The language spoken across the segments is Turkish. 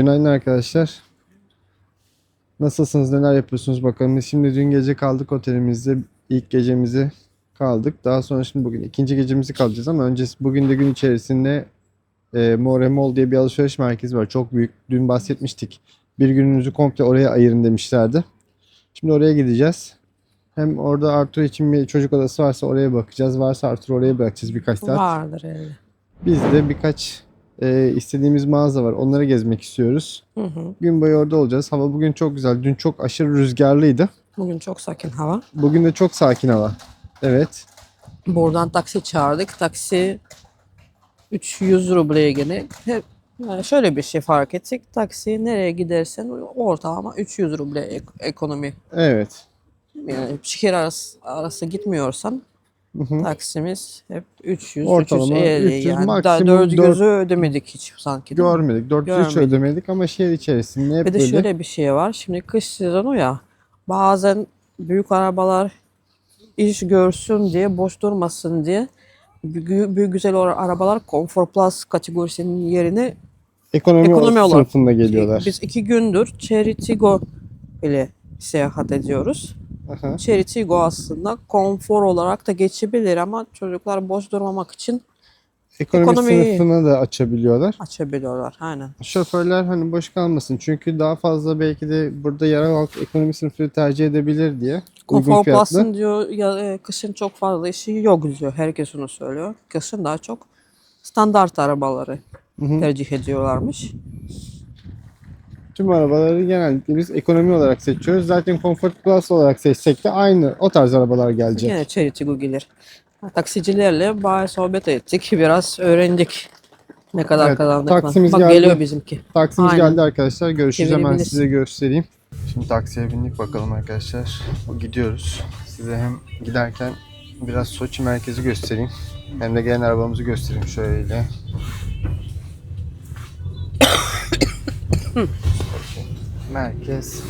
Günaydın arkadaşlar. Nasılsınız, neler yapıyorsunuz bakalım. Biz şimdi dün gece kaldık otelimizde. İlk gecemizi kaldık. Daha sonra şimdi bugün ikinci gecemizi kalacağız ama öncesi bugün de gün içerisinde e, More Mall diye bir alışveriş merkezi var. Çok büyük. Dün bahsetmiştik. Bir gününüzü komple oraya ayırın demişlerdi. Şimdi oraya gideceğiz. Hem orada Arthur için bir çocuk odası varsa oraya bakacağız. Varsa Arthur oraya bırakacağız birkaç saat. Vardır evde. Biz de birkaç e, istediğimiz mağaza var. Onları gezmek istiyoruz. Hı hı. Gün boyu orada olacağız. Hava bugün çok güzel. Dün çok aşırı rüzgarlıydı. Bugün çok sakin hava. Bugün de çok sakin hava. Evet. Buradan taksi çağırdık. Taksi 300 rubleye gene. Hep yani şöyle bir şey fark ettik. Taksi nereye gidersen ortalama 300 ruble ek- ekonomi. Evet. Yani şehir arası, arası gitmiyorsan Hı hı. taksimiz hep 300, Ortalama 350 300, yani. maksimum Daha dört dört- gözü ödemedik hiç sanki. değil mi? Görmedik. 400 hiç Görmedik. ödemedik ama şehir içerisinde hep Bir de böyle. şöyle bir şey var. Şimdi kış sezonu ya. Bazen büyük arabalar iş görsün diye, boş durmasın diye büyük, büyük güzel arabalar Comfort Plus kategorisinin yerine ekonomi, ekonomi olarak- sınıfında geliyorlar. biz iki gündür Cherry Tiggo ile seyahat ediyoruz. Aha. Cherry Tiggo aslında konfor olarak da geçebilir ama çocuklar boş durmamak için Ekonomi, ekonomi- sınıfını da açabiliyorlar. açabiliyorlar. Aynen. Şoförler hani boş kalmasın. Çünkü daha fazla belki de burada yerel halk ekonomi sınıfını tercih edebilir diye. Konfor. Plus'ın diyor ya, e, kışın çok fazla işi yok diyor. Herkes onu söylüyor. Kışın daha çok standart arabaları Hı hı. tercih ediyorlarmış. Tüm arabaları genellikle biz ekonomi olarak seçiyoruz. Zaten Comfort Plus olarak seçsek de aynı o tarz arabalar gelecek. Yine Cherry Tiggo gelir. Taksicilerle bayağı sohbet ettik. Biraz öğrendik ne kadar Evet, kazandık. taksimiz Bak geldi. geliyor bizimki. Taksimiz Aynen. geldi arkadaşlar. Görüşürüz hemen size göstereyim. Şimdi taksiye bindik bakalım arkadaşlar. Gidiyoruz. Size hem giderken biraz Soçi merkezi göstereyim. Hem de gelen arabamızı göstereyim şöyle. Soçi merkez.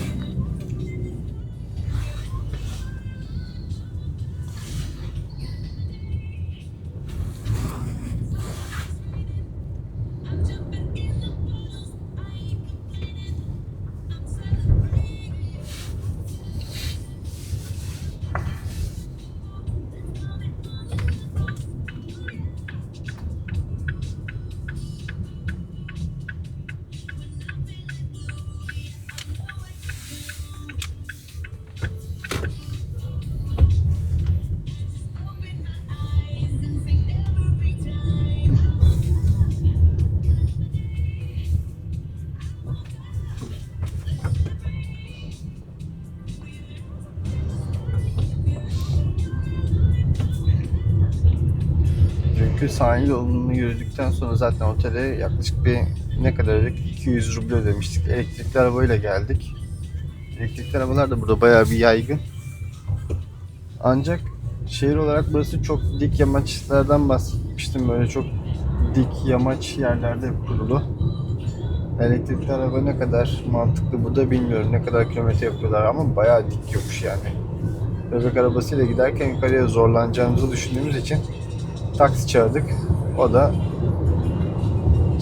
Dünkü sahil yolunu yürüdükten sonra zaten otele yaklaşık bir ne kadar ödedik? 200 ruble ödemiştik. Elektrikli arabayla geldik. Elektrikli arabalar da burada bayağı bir yaygın. Ancak şehir olarak burası çok dik yamaçlardan bahsetmiştim. Böyle çok dik yamaç yerlerde kurulu. Elektrikli araba ne kadar mantıklı burada bilmiyorum. Ne kadar kilometre yapıyorlar ama bayağı dik yokuş yani. Bebek arabasıyla giderken yukarıya zorlanacağımızı düşündüğümüz için taksi çağırdık. O da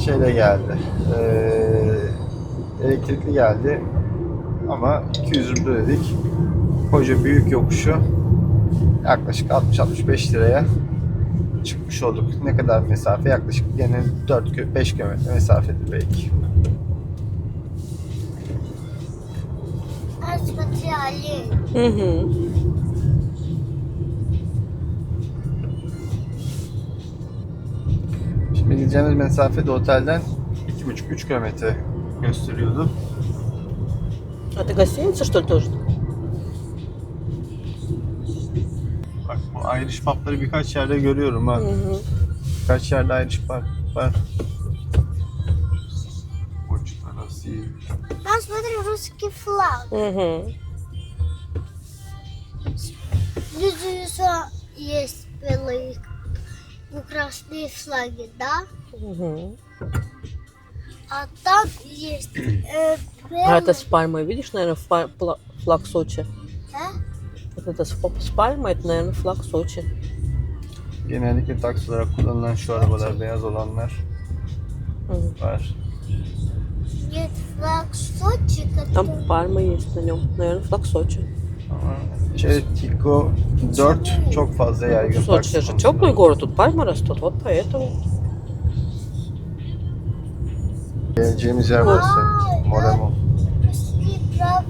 şeyle geldi. Ee, elektrikli geldi. Ama 200 ruble ödedik. Koca büyük yokuşu yaklaşık 60-65 liraya çıkmış olduk. Ne kadar mesafe? Yaklaşık yine 4-5 kilometre mesafedir belki. Aspatrali. Hı hı. gideceğimiz mesafe de otelden 2,5-3 kilometre gösteriyordu. А ты гостиница, что ли, тоже? Bak bu Irish pub'ları birkaç yerde görüyorum ha. Hı hı. Birkaç yerde Irish pub var. Почта России. Там, смотри, русский флаг. Hı hı. Внизу еще есть белые ну, красные флаги, да? Hı. А там есть э, А это с пальмой, видишь, наверное, фа- пла- флаг Сочи. да? Вот это с, с пальмой, это, наверное, флаг Сочи. Genellikle taksi olarak kullanılan şu arabalar beyaz olanlar Hı. var. Нет флаг Сочи, Там который... пальма есть на нем. Наверное, флаг Сочи. Çetiko 4 çok fazla yaygın. Сочи же теплый город, тут пальма растут, вот поэтому. Geleceğimiz yer burası. Moremo. Пошли правда.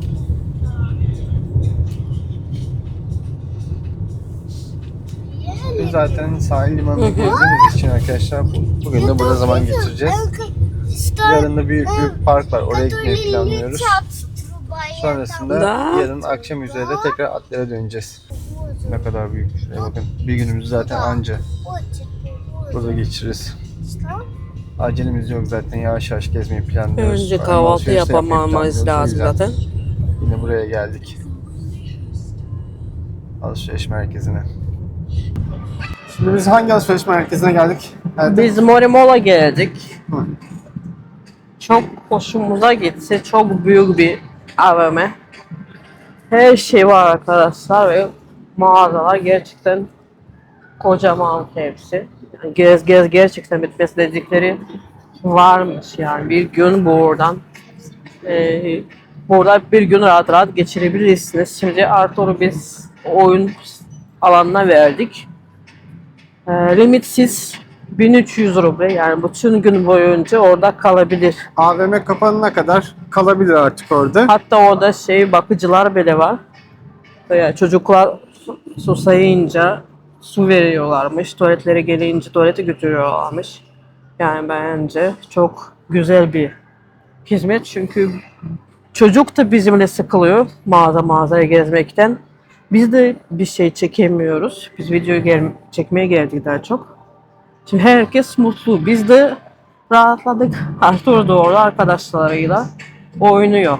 Biz zaten sahil limanını gezdiğimiz için arkadaşlar bu- bugün de burada zaman geçireceğiz. Yarın da büyük bir park var. Oraya gitmeyi planlıyoruz. Sonrasında Da. yarın akşam üzere de tekrar Atlara döneceğiz. Ne kadar büyük. Şuraya bakın. Bir günümüz zaten anca burada geçiririz. Acelemiz yok zaten. Yavaş yavaş gezmeyi planlıyoruz. Önce kahvaltı. O lazım zaten. Yine buraya geldik. Alışveriş merkezine. Şimdi biz hangi alışveriş merkezine geldik? Biz Morimola geldik. Hı. Çok hoşumuza gitti. Çok büyük bir AVM. Her şey var arkadaşlar ve mağazalar gerçekten kocaman hepsi. Yani gez gez gerçekten bitmesi dedikleri varmış yani bir gün buradan eee burada bir gün rahat rahat geçirebilirsiniz. Şimdi Arthur'u biz oyun alanına verdik. Eee, limitsiz 1300 ruble yani bütün gün boyunca orada kalabilir. AVM kapanana kadar kalabilir artık orada. Hatta orada şey bakıcılar bile var. Veya çocuklar su- susayınca su veriyorlarmış. Tuvaletlere gelince tuvalete götürüyorlarmış. Yani bence çok güzel bir hizmet çünkü çocuk da bizimle sıkılıyor mağaza mağazaya gezmekten. Biz de bir şey çekemiyoruz. Biz videoyu gel- çekmeye geldik daha çok. Şimdi herkes mutlu. Biz de rahatladık. Arthur da orada arkadaşlarıyla oynuyor.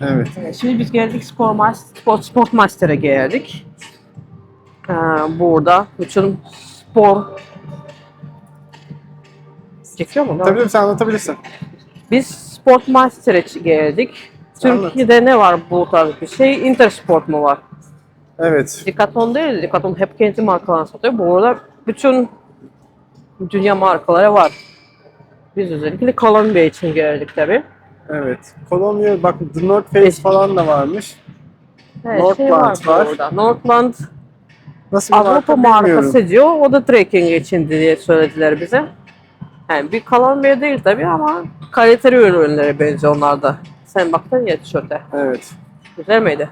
Evet. Evet, Şimdi biz geldik Spor, Mas- Sport, Sport Master'a geldik. Ee, burada bütün spor çekiyor mu? Tabii tabii sen anlatabilirsin. Biz Sport Master'a geldik. Sen anlat. Türkiye'de ne var bu tarz bir şey? Intersport mu var? Evet. Decathlon değil, Decathlon hep kendi markalarını satıyor. Burada bütün dünya markaları var. Biz özellikle Columbia için geldik tabii. Evet. Kolombiya bak The North Face Eski. falan da varmış. Her şey var, Northland var. burada. Northland Nasıl bir Avrupa marka markası diyor. O da trekking için diye söylediler bize. Yani bir Columbia değil tabii ama kaliteli ürünlere benziyor onlar da. Sen baktın ya tişörte. Evet. Güzel miydi?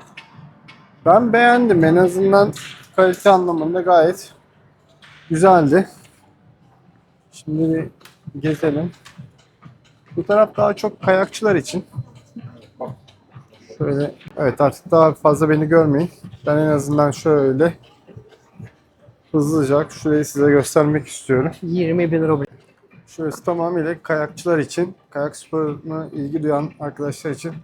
Ben beğendim. En azından kalite anlamında gayet güzeldi. Şimdi bir gezelim. Bu taraf daha çok kayakçılar için. Şöyle, evet artık daha fazla beni görmeyin. Ben en azından şöyle hızlıca şurayı size göstermek istiyorum. 20 bin ruble. Şurası tamamıyla kayakçılar için, kayak sporuna ilgi duyan arkadaşlar için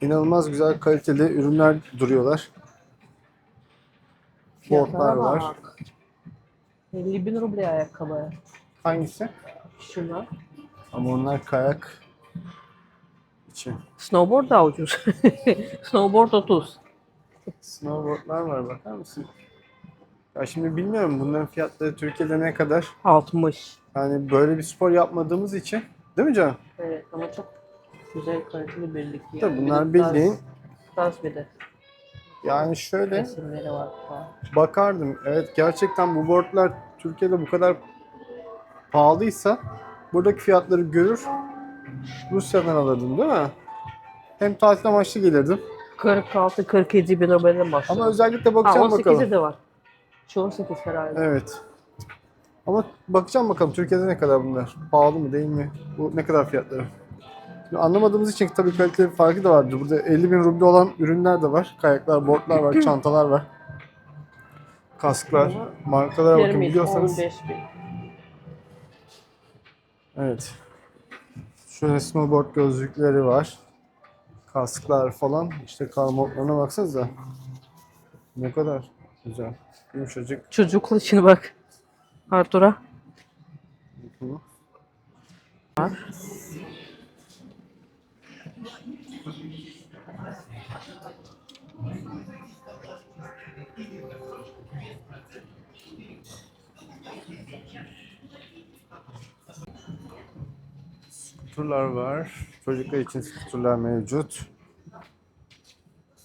inanılmaz güzel kaliteli ürünler duruyorlar. Boardlar var. 50 bin ruble ayakkabı. Hangisi? Şunlar. Ama onlar kayak için. Snowboard daha ucuz. Snowboard 30. Snowboardlar var bakar mısın? Ya şimdi bilmiyorum bunların fiyatları Türkiye'de ne kadar. 60. Yani böyle bir spor yapmadığımız için. Değil mi canım? Evet ama çok güzel kaliteli birlik. Yani. Tabii bunlar bildiğin dans bir de yani şöyle resimleri var falan. bakardım. Evet gerçekten bu boardlar Türkiye'de bu kadar pahalıysa buradaki fiyatları görür Rusya'dan alırdım değil mi? Hem tatil amaçlı gelirdim. 46-47 bin rubleden başlıyor. Ama özellikle ha, bakacağım 18'i bakalım. de var. Şu 18 herhalde. Evet. Ama bakacağım bakalım Türkiye'de ne kadar bunlar? Pahalı mı değil mi? Bu ne kadar fiyatları? Şimdi anlamadığımız için tabii kalite farkı da vardır. Burada 50 bin ruble olan ürünler de var. Kayaklar, boardlar var, çantalar var. Kasklar, markalara bakın biliyorsanız. 15 bin. Evet. Şöyle snowboard gözlükleri var. Kasklar falan. İşte kar montlarına baksanıza. Ne kadar güzel. Yumuşacık. Çocuklu için bak. Artur'a. Hı. Turlar var. Çocuklar için skuterler mevcut.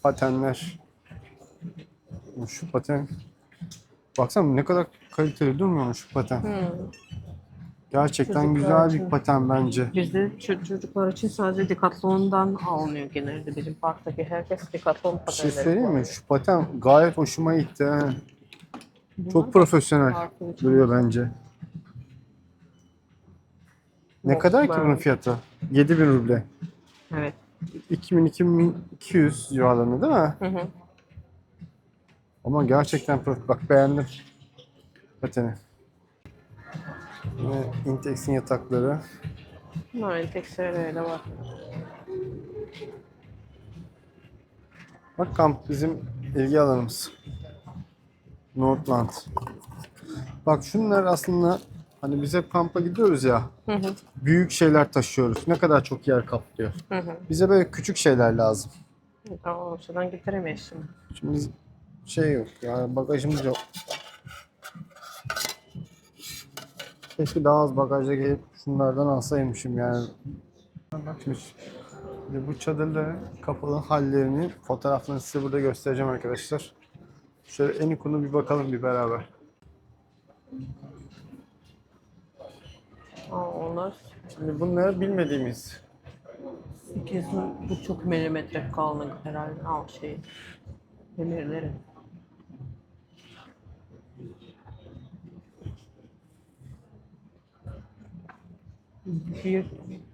Patenler. Şu paten. Baksana ne kadar kaliteli durmuyor mu şu paten? Gerçekten Çocuklar güzel için. bir paten bence. Bizde çocuklar için sadece Decathlon'dan alınıyor genelde. Bizim parktaki herkes Decathlon Bir şey patenleri söyleyeyim mi? kullanıyor. Şu paten gayet hoşuma gitti. ha. Çok profesyonel duruyor bence. Ne Yok, kadar ki bunun fiyatı? 7000 ruble. Evet. 2000-2200 civarlarında değil mi? Hı hı. Ama gerçekten prof- bak beğendim pateni. Yine Intex'in yatakları. Bunların tek seriyle var. Bak kamp bizim ilgi alanımız. Nordland. Bak şunlar aslında hani biz hep kampa gidiyoruz ya. Hı hı. Büyük şeyler taşıyoruz. Ne kadar çok yer kaplıyor. Hı hı. Bize böyle küçük şeyler lazım. Tamam, yüzden getiremeyiz şimdi. Şimdi şey yok yani bagajımız yok. Keşke daha az bagajla gelip şunlardan alsaymışım yani. Bak şimdi, şimdi bu çadırların kapalı hallerini fotoğraflarını size burada göstereceğim arkadaşlar. Şöyle en ikonu bir bakalım bir beraber. Aa, onlar Şimdi bunları bilmediğimiz 8,5 milimetre kalınlık herhalde. Al şey. Demirleri. Bir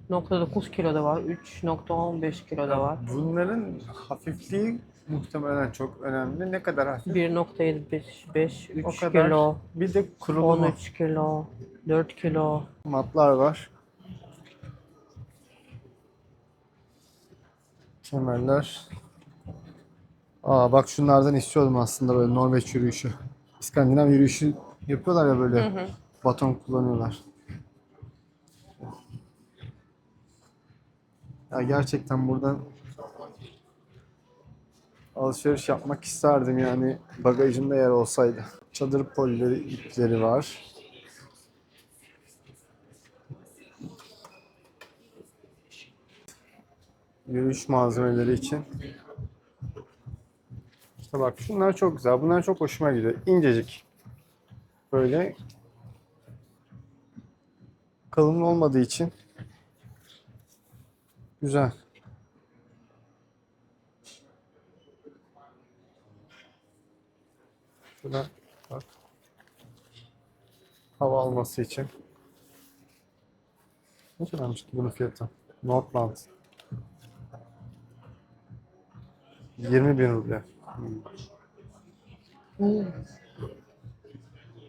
1.9 kilo da var, 3.15 kilo da var. bunların hafifliği muhtemelen çok önemli. Ne kadar hafif? 1.75, 3 O kadar. kilo, Bir de kurulma 13 kilo, 4 kilo. matlar var. Kemerler. Aa bak şunlardan istiyordum aslında böyle Norveç yürüyüşü. İskandinav yürüyüşü yapıyorlar ya böyle. Baton kullanıyorlar. Ya gerçekten buradan alışveriş yapmak isterdim yani bagajımda yer olsaydı. Çadır polileri, ipleri var. Yürüyüş malzemeleri için. İşte bak şunlar çok güzel. Bunlar çok hoşuma gidiyor. İncecik. Böyle kalın olmadığı için güzel. Şurada bak. Hava alması için. Ne kadarmış ki bunun fiyatı? Nordland. 20 bin ruble.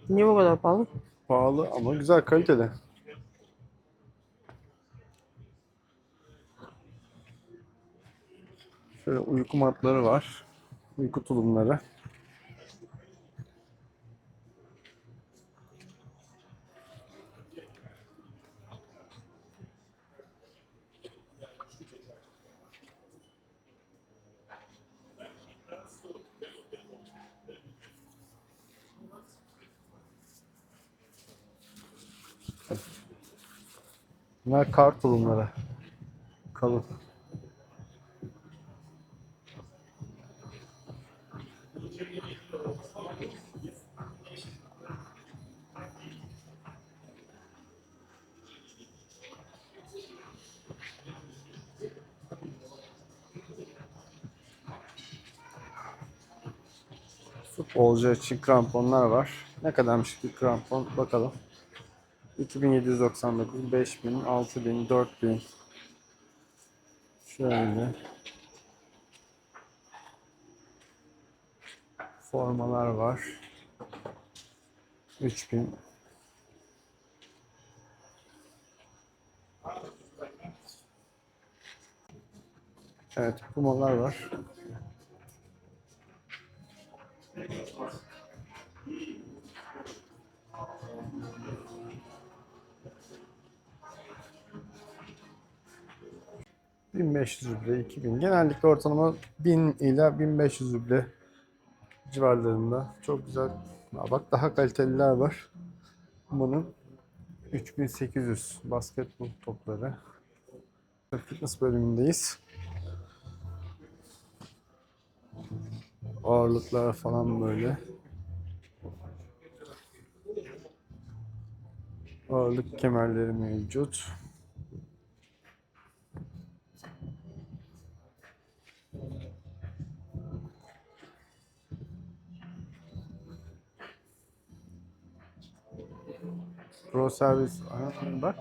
Niye bu kadar pahalı? Pahalı ama güzel kaliteli. Şöyle uyku matları var. Uyku tulumları. Bunlar kar tulumları. Kalın. Futbolcu için kramponlar var. Ne kadarmış bir krampon bakalım. 2799, 5000, 6000, 4000. Şöyle. Formalar var. 3000. Evet, pumalar var. ...1500 ruble, 2000. Genellikle ortalama 1000 ile 1500 ruble civarlarında. Çok güzel. Aa, bak daha kaliteliler var. Bunun 3800 basketbol topları. Fitness bölümündeyiz. Ağırlıklar falan böyle. Ağırlık kemerleri mevcut. Pro servis bak.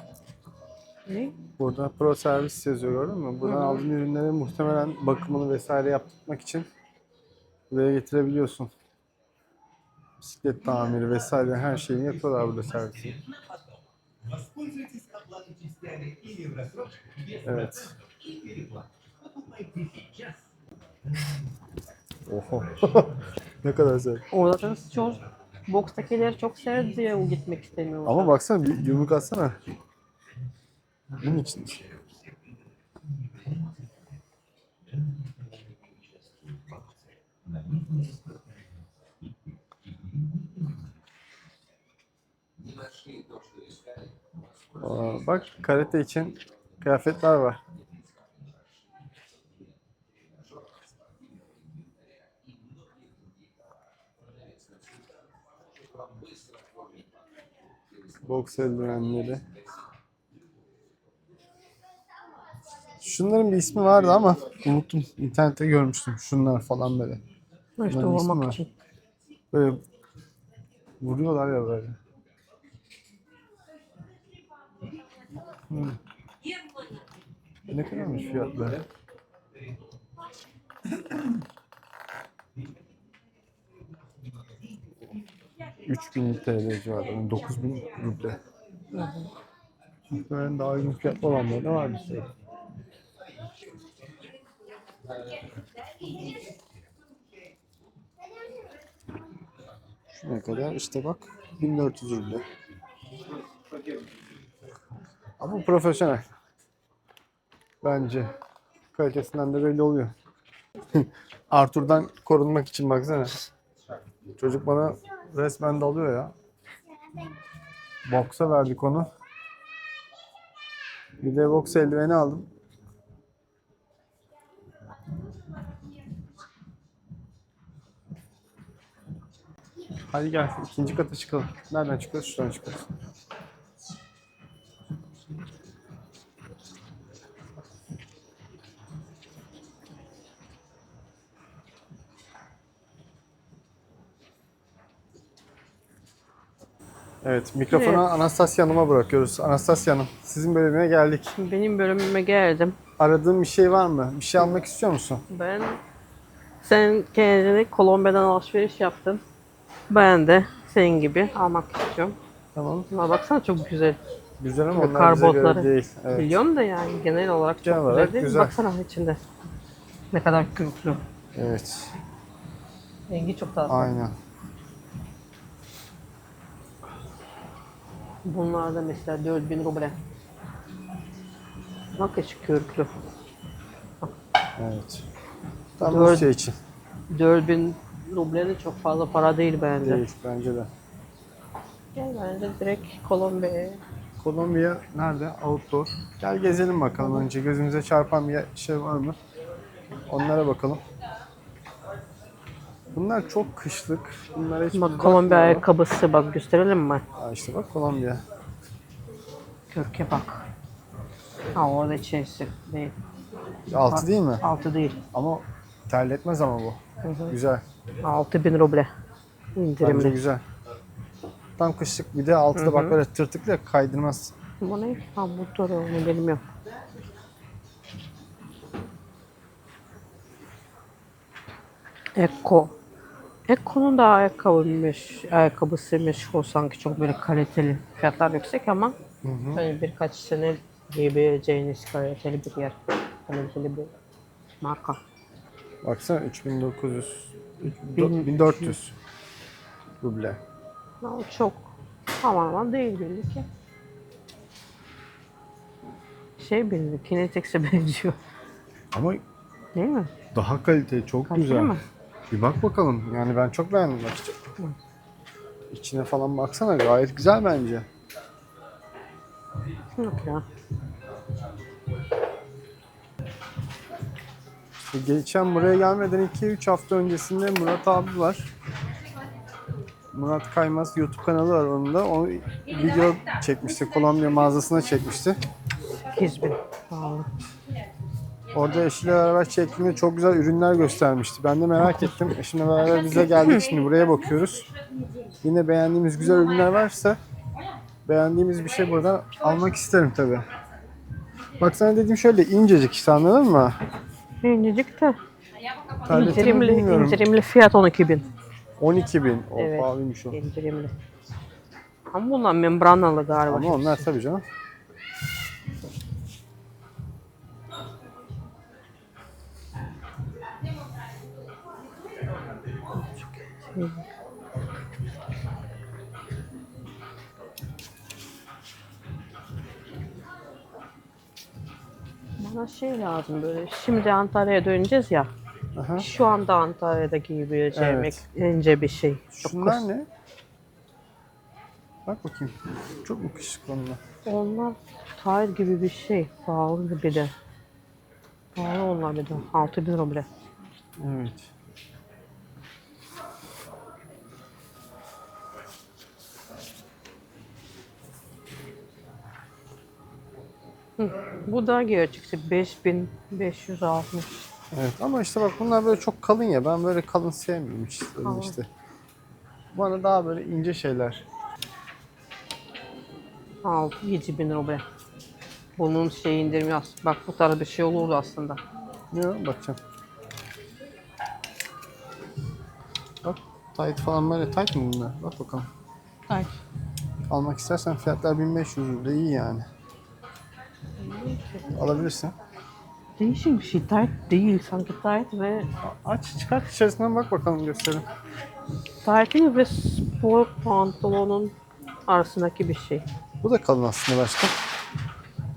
Ne? Burada pro servis yazıyor gördün mü? Buradan Hı-hı. aldığın ürünleri muhtemelen bakımını vesaire yaptırmak için buraya getirebiliyorsun. Bisiklet tamiri vesaire her şeyini yapıyorlar burada servisi. Evet. Oho. ne kadar güzel. Orada çok bokstakiler çok sevdi diye gitmek istemiyor. Ama baksana bir yumruk atsana. Bunun için. Aa, bak karate için kıyafetler var. Boks eldivenleri. Şunların bir ismi vardı ama unuttum. İnternette görmüştüm. Şunlar falan böyle. İşte Bunların ismi vurmak var. için. Böyle vuruyorlar ya böyle. Hmm. Ne kadarmış fiyatları? Üç bin TL civarında, 9 bin ruble. Muhtemelen daha uygun fiyatlı olanları da var bir sürü. Şuna kadar işte bak 1400 ruble. Ama profesyonel. Bence. Kalitesinden de belli oluyor. Arthur'dan korunmak için baksana. Çocuk bana resmen dalıyor ya. Boksa verdik onu. Bir de boks eldiveni aldım. Hadi gel ikinci kata çıkalım. Nereden çıkıyoruz? Şuradan çıkıyoruz. Evet, mikrofonu Evet. Anastasya Hanım'a bırakıyoruz. Anastasya Hanım, sizin bölümüne geldik. Benim bölümüme geldim. Aradığın bir şey var mı? Bir şey almak istiyor musun? Ben sen kendini Kolombiya'dan alışveriş yaptın. Ben de senin gibi almak istiyorum. Tamam. Ama baksana çok güzel. Güzel ama onlar bize göre karbotları. değil. Evet. Biliyorum da yani genel olarak çok Genel güzel olarak değil mi? güzel. Baksana içinde. Ne kadar köklü. evet. Rengi çok tatlı. Aynen. Bunlar da mesela 4000 ruble. Bak eşi körklü. Evet. Tam Dört- bu şey için. 4000 ruble de çok fazla para değil bence. Değil bence de. Gel bence direkt Kolombiya'ya. Kolombiya nerede? Outdoor. Gel gezelim bakalım önce. Gözümüze çarpan bir şey var mı? Onlara bakalım. Bunlar çok kışlık. Bunlar hiç Bak Kolombiya ayakkabısı bak gösterelim mi? Aa, işte bak Kolombiya. Kürke bak. Ha orada içerisi değil. Altı değil mi? Altı değil. Ama terletmez ama bu. Güzel. 6000 ruble. Bence İndirimli. güzel. Tam kışlık bir de altı da bak böyle tırtıklı ya, kaydırmaz. Bu ne? Ha bu doğru onu bilmiyorum. Eko. Eko'nun da ayakkabıymış, ayakkabısıymış. O sanki çok böyle kaliteli. Fiyatlar yüksek ama hani birkaç sene giyebileceğiniz kaliteli bir yer. Kaliteli bir marka. Baksana 3900, Bin- 1400 ruble. O çok tamamen değil belli ki. Şey belli, Kinetex'e benziyor. Ama Değil mi? daha kaliteli, çok Kaliteli güzel. mi? Bir bak bakalım. Yani ben çok beğendim açıkçası. İçine falan baksana gayet güzel bence. Yok ya. Geçen buraya gelmeden 2-3 hafta öncesinde Murat abi var. Murat Kaymaz YouTube kanalı var onun da. O video çekmişti. Kolombiya mağazasına çekmişti. 8 bin. Pahalı. Orada eşiyle beraber çektiğinde çok güzel ürünler göstermişti. Ben de merak ettim. Eşimle beraber bize geldik şimdi buraya bakıyoruz. Yine beğendiğimiz güzel ürünler varsa beğendiğimiz bir şey buradan almak isterim tabi. Bak sana dediğim şöyle incecik işte anladın mı? İncecik de. İndirimli, bilmiyorum. indirimli fiyat 12 bin. 12 bin. O Evet. pahalıymış o. İndirimli. Ama bunlar membranalı galiba. Ama onlar tabii canım. Bana şey lazım böyle. Şimdi Antalya'ya döneceğiz ya. Aha. Şu anda Antalya'da giyebileceğim Evet. ince bir şey. Çok Şunlar kısa. ne? Bak bakayım. Çok mu küçük onlar? Onlar tayt gibi bir şey. Pahalı bir de. Pahalı onlar bir de. 6000 ruble. Evet. Bu da gerçekçi 5560. Evet ama işte bak bunlar böyle çok kalın ya. Ben böyle kalın sevmiyorum işte. Kalın. işte. Bana daha böyle ince şeyler. 6 7000 ruble. Bunun şey indirim yaz. Bak bu tarz bir şey olurdu aslında. O? Bakacağım. Bak tight falan böyle tight mı bunlar? Bak bakalım. Tayt. Almak istersen fiyatlar 1500 ruble iyi yani. Alabilirsin. Değişik bir şey. Tayt değil. Sanki tayt ve Aç çıkart içerisinden bak bakalım gösterin. taytın ve spor pantolonun arasındaki bir şey. Bu da kalın aslında başka.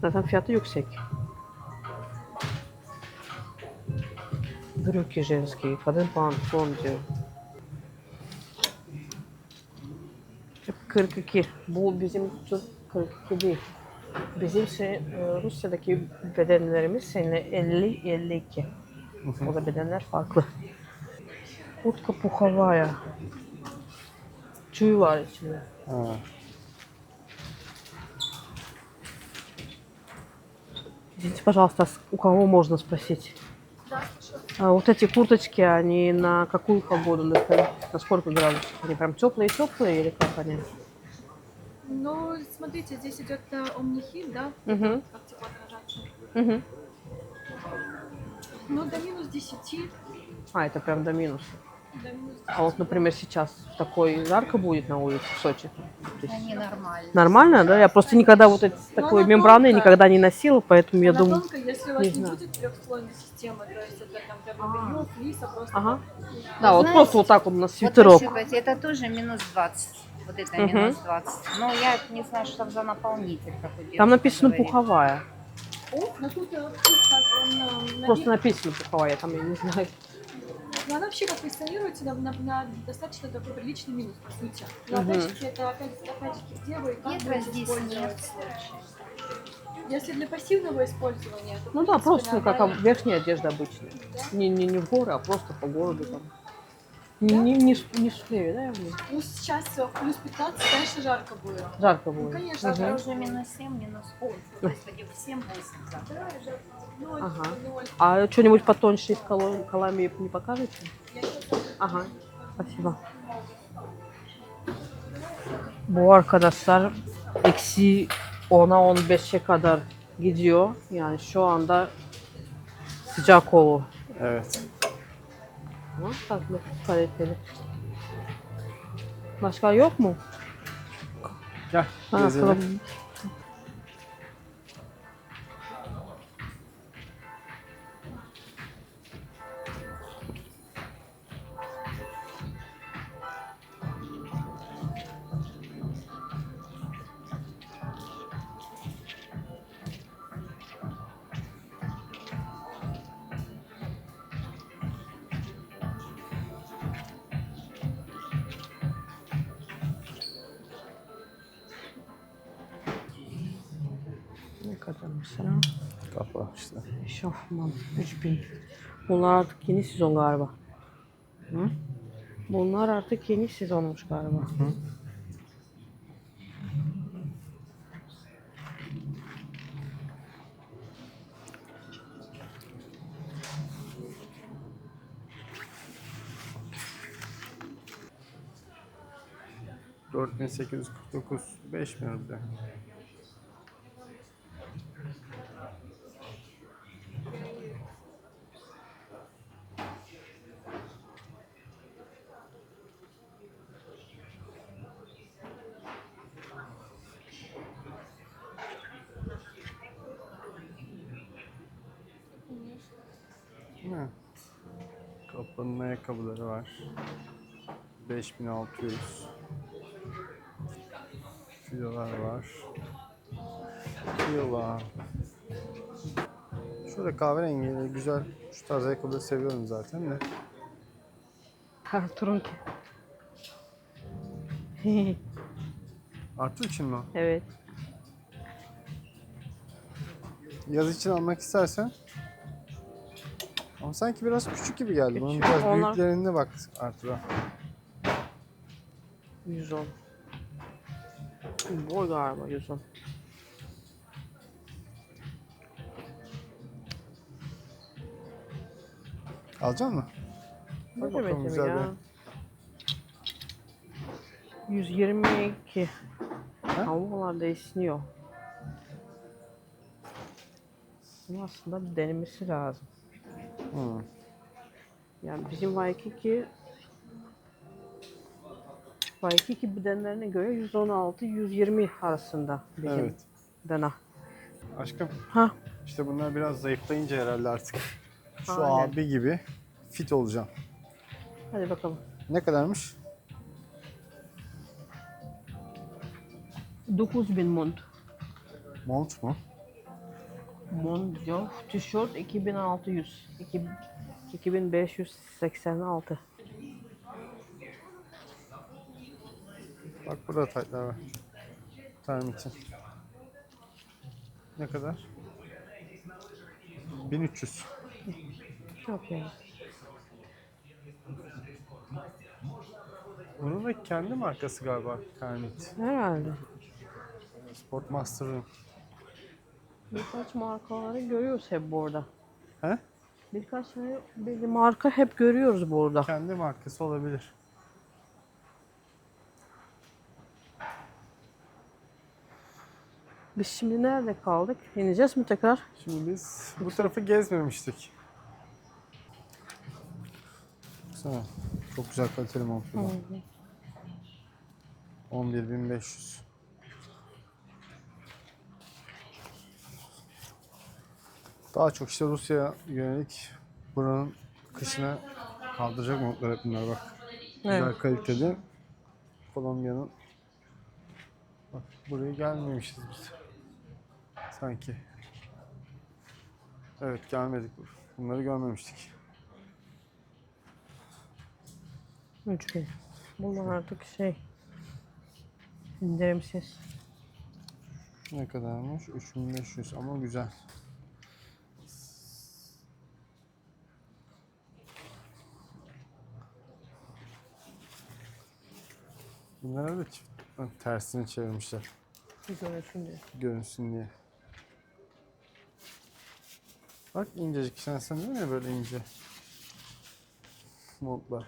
Zaten fiyatı yüksek. Брюки женские, kadın pantolon diyor. 42. Bu bizim Türk 42 değil. Bizim şey, e, Rusya'daki bedenlerimiz seninle 50-52. O da bedenler farklı. Kurtka пуховая. Tüy var içinde. Ha. Извините, пожалуйста, у кого можно спросить? А вот эти курточки, они на какую погоду, на сколько градусов? Они прям теплые-теплые или как они? Ну, смотрите, здесь идет э, омнихит, да, Угу. как теплоотражатель. Угу. Ну, до минус 10, А, это прям до минуса. до минус 10. А вот, например, сейчас такой жарко будет на улице в Сочи. То есть Они нормальные. Нормально, да? Я просто никогда вот эти такой она мембраны тонкая. никогда не носила, поэтому я Она думаю... тонкая, если у вас не не, будет трехслойной системы, то есть это там прям А. флиса, просто Ага. Да, вот знаете, просто вот так вот на Вот свитерок. пощупайте, это тоже минус 20. Вот это Мгм. минус 20. Но я не знаю, что там за наполнитель. Как у Там написано говорит. пуховая. Тут тут как он, на Просто написано пуховая, там я не знаю. Ну, она вообще как инсталируется на, на- на достаточно такой приличный минус, по сути. Но Мгм. опять-таки это опять, опять где вы и как Ветра будете здесь использовать. нет. Если для пассивного использования, то, Ну да, просто как верхняя одежда обычная. Не, не, не в горы, а просто по городу там. Не, не, не, в- в шляпе, да? я говорю? Ну, сейчас э, плюс 15, конечно, жарко будет. Жарко Ну, будет. конечно, Мгм. Завтра уже минус 7, минус... Ой, господи, 7-8 завтра. Да, жарко. Ноль, Ага. ноль. А что-нибудь потоньше из коло- Коломии не покажете? Я щас- Ага, спасибо. Bu arkadaşlar eksi 10'a 15'e kadar gidiyor. Yani şu anda sıcak olur. Evet. Ama tatlı, kaliteli. Başka yok mu? Gel Ha, gezelim. Ne kadar mesela? Kafa işte. Eşofman 3000. Bunlar artık yeni sezon galiba. Bunlar artık yeni sezonmuş galiba. Dört bin sekiz yüz kırk dokuz. Beş bin ruble. Ne? Kaplanın ayakkabıları var. 5600. Filolar var. Fila. Şöyle kahverengi güzel. Şu tarz ayakkabıları seviyorum zaten de. Karturun ki. Artur için mi? evet. Yaz için almak istersen. Ama sanki biraz küçük gibi geldi. Bunun Küçük. biraz Onlar- büyüklerine bak Artur'a. 110. Boy galiba 110. Alacak? Ne Bak bakalım güzel ya? 122. Ama bunlar da esniyor. Bunu aslında bir denemesi lazım. Hı. Yani bizim Waikiki Waikiki bedenlerine göre 116-120 arasında bizim Evet. dana. Aşkım Ha, işte bunlar biraz zayıflayınca herhalde artık. Şu Aynen. abi gibi fit olacağım. hadi bakalım. Ne kadarmış? 9000 mont. Mont mu? Yok. Tişört 2600. 2000 2586. Bak burada taytlar var. Term için. Ne kadar? 1300. Çok yani. Bunun da kendi markası galiba Termit. Herhalde. Sportmaster'ın. Birkaç markaları görüyoruz hep burada. He? Birkaç tane bir marka hep görüyoruz burada. Kendi markası olabilir. Biz şimdi nerede kaldık? İneceğiz mi tekrar? Şimdi biz bu tarafı gezmemiştik. Baksana. Çok güzel kaliteli montlar. 11.500. Daha çok işte Rusya yönelik buranın kışına kaldıracak montlar hep bunlar bak. Güzel Evet. kaliteli. Kolombiya'nın Bak buraya gelmemişiz biz. Sanki. Evet gelmedik. Bunları görmemiştik. 3000. Bunlar artık şey indirimsiz. Ne kadarmış? 3500 ama güzel. Bunlara da çift ha, tersini çevirmişler. Görünsün diye. Görünsün diye. Bak incecik. Sen sen değil mi böyle ince? Montlar.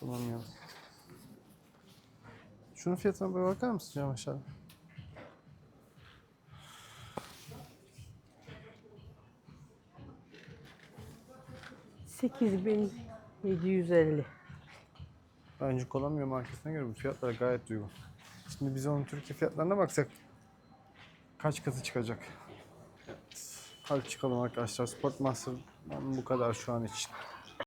Kullanmayalım. Şunun fiyatına bir bakar mısın Cem aşağıda? Sekiz bin yedi yüz elli. Bence Kolombiya markasına göre bu fiyatlar gayet uygun. Şimdi biz onun Türkiye fiyatlarına baksak kaç katı çıkacak? Hadi çıkalım arkadaşlar. Sportmaster'dan bu kadar şu an için.